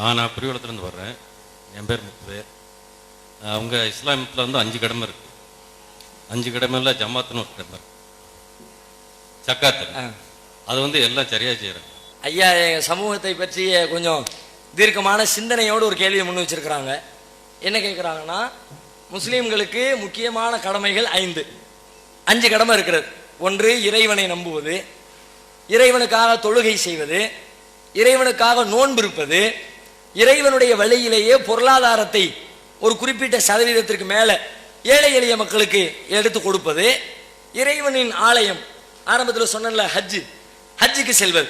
ஆ நான் புரிவலத்துலேருந்து வர்றேன். என் பேர் முத்துவே அவங்க இஸ்லாமத்தில் வந்து அஞ்சு கடமை இருக்கு. அஞ்சு கடமையில் ஜமாத்துன்னு ஒரு கடமை சக்காத்து. அது வந்து எல்லாம் சரியாக செய்கிறாங்க ஐயா எங்க சமூகத்தை பற்றிய கொஞ்சம் தீர்க்கமான சிந்தனையோடு ஒரு கேள்வியை முன் வச்சிருக்கிறாங்க. என்ன கேட்குறாங்கன்னா முஸ்லீம்களுக்கு முக்கியமான கடமைகள் ஐந்து. அஞ்சு கடமை இருக்கிறது. ஒன்று இறைவனை நம்புவது. இறைவனுக்காக தொழுகை செய்வது. இறைவனுக்காக நோன்பு இருப்பது. இறைவனுடைய வழியிலேயே பொருளாதாரத்தை ஒரு குறிப்பிட்ட சதவீதத்திற்கு மேலே ஏழை எளிய மக்களுக்கு எடுத்து கொடுப்பது இறைவனின் ஆலயம். ஆரம்பத்தில் சொன்னல ஹஜ்ஜு. ஹஜ்ஜுக்கு செல்வது.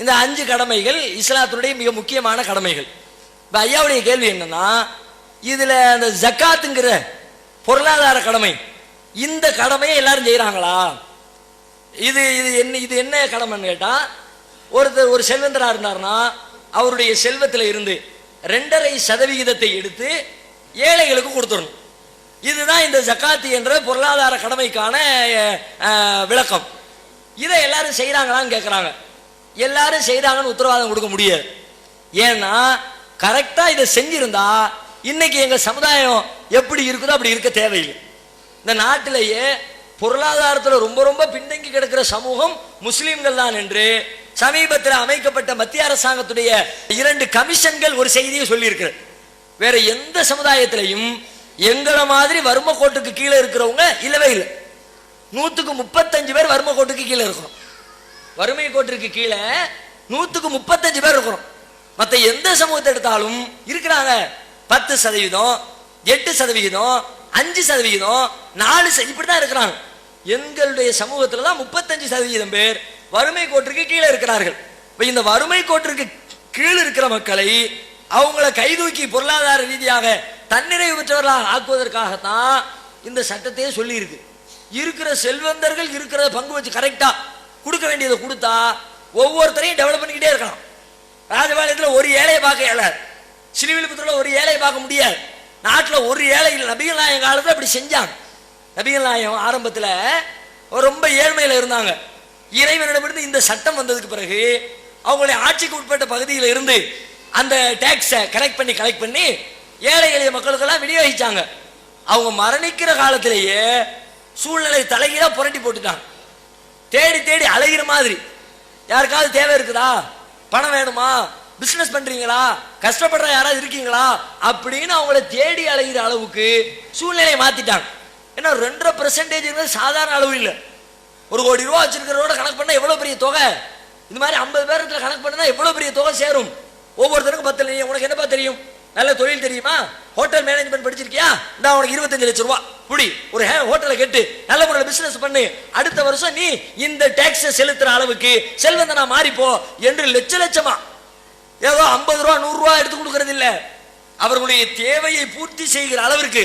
இந்த அஞ்சு கடமைகள் இஸ்லாத்தினுடைய மிக முக்கியமான கடமைகள். இப்போ ஐயாவுடைய கேள்வி என்னன்னா இதில் அந்த ஜக்காத்துங்கிற பொருளாதார கடமை இந்த கடமையை எல்லாரும் செய்கிறாங்களா இது இது என்ன இது என்ன கடமைன்னு கேட்டா ஒருத்தர் ஒரு செல்வந்தரா இருந்தார்னா அவருடைய செல்வத்தில் இருந்து ரெண்டரை சதவிகிதத்தை எடுத்து ஏழைகளுக்கு கொடுத்துடணும். இதுதான் இந்த ஜக்காத்து என்ற பொருளாதார கடமைக்கான விளக்கம். இதை எல்லாரும் செய்கிறாங்களான்னு கேட்குறாங்க எல்லாரும் செய்கிறாங்கன்னு உத்தரவாதம் கொடுக்க முடியாது. ஏன்னா கரெக்டாக இதை செஞ்சிருந்தா இன்னைக்கு எங்கள் சமுதாயம் எப்படி இருக்குதோ அப்படி இருக்க தேவையில்லை. இந்த நாட்டிலேயே பொருளாதாரத்தில் ரொம்ப ரொம்ப பின்தங்கி கிடக்கிற சமூகம் முஸ்லீம்கள் தான் என்று சமீபத்தில் அமைக்கப்பட்ட மத்திய அரசாங்கத்துடைய இரண்டு கமிஷன்கள் ஒரு செய்தியை சொல்லியிருக்கிறது. வேற எந்த சமுதாயத்திலையும் எங்களை மாதிரி வறுமை கோட்டுக்கு கீழே இருக்கிறவங்க இல்லவே இல்லை. நூத்துக்கு முப்பத்தஞ்சு பேர் வறுமை கோட்டுக்கு கீழே இருக்கிறோம். வறுமை கோட்டிற்கு கீழே நூத்துக்கு முப்பத்தஞ்சு பேர் இருக்கிறோம். மற்ற எந்த சமூகத்தை எடுத்தாலும் இருக்கிறாங்க பத்து சதவீதம் எட்டு சதவிகிதம் அஞ்சு சதவிகிதம் நாலு இப்படி இப்படிதான் இருக்கிறாங்க. எங்களுடைய சமூகத்துல தான் முப்பத்தஞ்சு சதவீதம் பேர் வறுமை கோட்டிற்கு கீழே இருக்கிறார்கள். இப்போ இந்த வறுமை கோட்டிற்கு கீழே இருக்கிற மக்களை அவங்கள கைதூக்கி பொருளாதார ரீதியாக தன்னிறைவு பெற்றவர்களாக ஆக்குவதற்காகத்தான் இந்த சட்டத்தையே சொல்லியிருக்கு. இருக்கிற செல்வந்தர்கள் இருக்கிற பங்கு வச்சு கரெக்டாக கொடுக்க வேண்டியதை கொடுத்தா ஒவ்வொருத்தரையும் டெவலப் பண்ணிக்கிட்டே இருக்கலாம். ராஜபாளையத்தில் ஒரு ஏழையை பார்க்க இயலாது. ஸ்ரீவில்லிபுத்தூரில் ஒரு ஏழையை பார்க்க முடியாது. நாட்டில் ஒரு ஏழை இல்லை. நபிகள் நாயகம் காலத்தில் அப்படி செஞ்சாங்க. நபிகள் நாயகம் ஆரம்பத்தில் ரொம்ப ஏழ்மையில் இருந்தாங்க. இறைவனிடமிருந்து இந்த சட்டம் வந்ததுக்கு பிறகு அவங்களுடைய ஆட்சிக்கு உட்பட்ட பகுதியில் இருந்து அந்த டேக்ஸை கலெக்ட் பண்ணி கலெக்ட் பண்ணி ஏழை எளிய மக்களுக்கெல்லாம் விநியோகிச்சாங்க. அவங்க மரணிக்கிற காலத்திலேயே சூழ்நிலை தலைகீழாக புரட்டி போட்டுட்டாங்க. தேடி தேடி அலைகிற மாதிரி. யாருக்காவது தேவை இருக்குதா? பணம் வேணுமா? பிஸ்னஸ் பண்றீங்களா? கஷ்டப்படுற யாராவது இருக்கீங்களா? அப்படின்னு அவங்கள தேடி அலைகிற அளவுக்கு சூழ்நிலையை மாத்திட்டாங்க. ஏன்னா ரெண்டரை பர்சன்டேஜ் சாதாரண அளவு இல்லை. ஒரு கோடி ரூபா வச்சிருக்கிறவோட கணக்கு பண்ணா எவ்வளவு பெரிய தொகை? இந்த மாதிரி ஐம்பது பேருக்கு கணக்கு பண்ணா எவ்வளவு பெரிய தொகை சேரும்? ஒவ்வொருத்தருக்கும் பத்து லட்சம் உனக்கு என்னப்பா தெரியும்? நல்ல தொழில் தெரியுமா? ஹோட்டல் மேனேஜ்மெண்ட் படிச்சிருக்கியா? நான் உனக்கு இருபத்தஞ்சு லட்சம் ரூபா. புடி ஒரு ஹோட்டலை கெட்டு. நல்ல முறையில் பிசினஸ் பண்ணு. அடுத்த வருஷம் நீ இந்த டேக்ஸ் செலுத்துற அளவுக்கு செல்வந்தனா மாறிப்போ என்று லட்ச லட்சமா. ஏதோ ஐம்பது ரூபா நூறு ரூபா எடுத்து கொடுக்கறது இல்ல. அவர்களுடைய தேவையை பூர்த்தி செய்கிற அளவிற்கு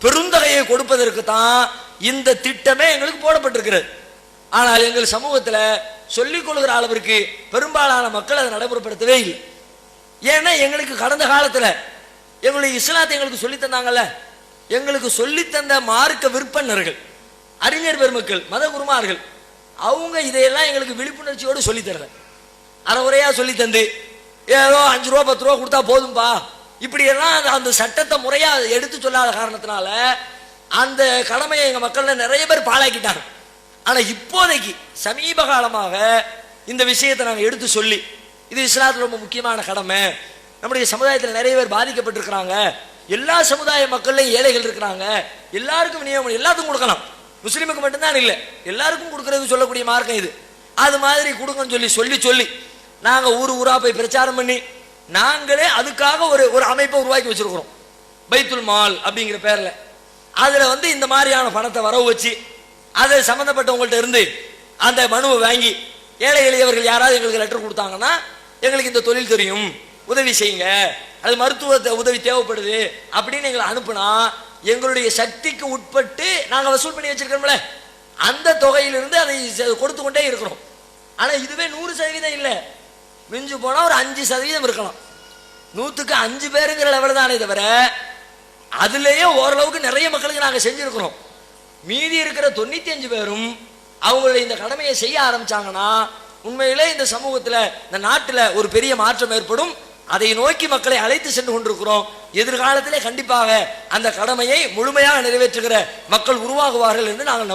பெருந்தகையை கொடுப்பதற்கு தான் இந்த திட்டமே எங்களுக்கு போடப்பட்டிருக்கிறது. ஆனால் எங்கள் சமூகத்தில் சொல்லிக் கொள்கிற அளவிற்கு பெரும்பாலான மக்கள் அதை நடைமுறைப்படுத்தவே இல்லை. ஏன்னா எங்களுக்கு கடந்த காலத்தில் எங்களுடைய இஸ்லாத்தை எங்களுக்கு சொல்லித் தந்தாங்கல்ல? எங்களுக்கு சொல்லித்தந்த மார்க்க விற்பனர்கள் அறிஞர் பெருமக்கள் மத குருமார்கள் அவங்க இதையெல்லாம் எங்களுக்கு விழிப்புணர்ச்சியோடு சொல்லித்தரல தரல. அறவுரையா சொல்லி தந்து ஏதோ அஞ்சு ரூபா பத்து ரூபா கொடுத்தா போதும்பா. இப்படியெல்லாம் அந்த- அந்த சட்டத்தை முறையாக எடுத்து சொல்லாத காரணத்தினால அந்த கடமையை எங்கள் மக்கள்ல நிறைய பேர் பாழாக்கிட்டாங்க. ஆனால் இப்போதைக்கு சமீப காலமாக இந்த விஷயத்தை நாங்கள் எடுத்து சொல்லி இது இஸ்லாத்தில் ரொம்ப முக்கியமான கடமை. நம்முடைய சமுதாயத்தில் நிறைய பேர் பாதிக்கப்பட்டிருக்கிறாங்க. எல்லா சமுதாய மக்கள்லையும் ஏழைகள் இருக்கிறாங்க. எல்லாருக்கும் விநியோகம் எல்லாத்துக்கும் கொடுக்கலாம். முஸ்லீமுக்கு மட்டும்தான் இல்லை எல்லாருக்கும் கொடுக்கறது சொல்லக்கூடிய மார்க்கம் இது. அது மாதிரி கொடுங்கன்னு சொல்லி சொல்லி சொல்லி நாங்கள் ஊர் ஊராக போய் பிரச்சாரம் பண்ணி நாங்களே அதுக்காக ஒரு ஒரு அமைப்பை உருவாக்கி வச்சிருக்கிறோம். பைத்துல் மால் அப்படிங்கிற பேரில். அதில் வந்து இந்த மாதிரியான பணத்தை வரவு வச்சு அது சம்பந்தப்பட்டவங்கள்ட்ட இருந்து அந்த மனுவை வாங்கி ஏழை எளியவர்கள் யாராவது எங்களுக்கு லெட்டர் கொடுத்தாங்கன்னா எங்களுக்கு இந்த தொழில் தெரியும். உதவி செய்யுங்க. அது மருத்துவ உதவி தேவைப்படுது அப்படின்னு எங்களை அனுப்புனா எங்களுடைய சக்திக்கு உட்பட்டு நாங்கள் வசூல் பண்ணி வச்சிருக்கோம்ல. அந்த தொகையிலிருந்து அதை கொடுத்து கொண்டே இருக்கிறோம். ஆனால் இதுவே நூறு சதவீதம் இல்லை. மிஞ்சு போனால் ஒரு அஞ்சு சதவீதம் இருக்கலாம். நூற்றுக்கு அஞ்சு பேருங்கிற லெவல் தானே தவிர அதுலேயே ஓரளவுக்கு நிறைய மக்களுக்கு நாங்கள் செஞ்சுருக்கிறோம். மீதி இருக்கிற தொண்ணூத்தி அஞ்சு பேரும் அவங்களுடைய இந்த கடமையை செய்ய ஆரம்பிச்சாங்கன்னா உண்மையிலே இந்த சமூகத்துல இந்த நாட்டுல ஒரு பெரிய மாற்றம் ஏற்படும். அதை நோக்கி மக்களை அழைத்து சென்று கொண்டிருக்கிறோம். எதிர்காலத்திலே கண்டிப்பாக அந்த கடமையை முழுமையாக நிறைவேற்றுகிற மக்கள் உருவாகுவார்கள் என்று நாங்கள்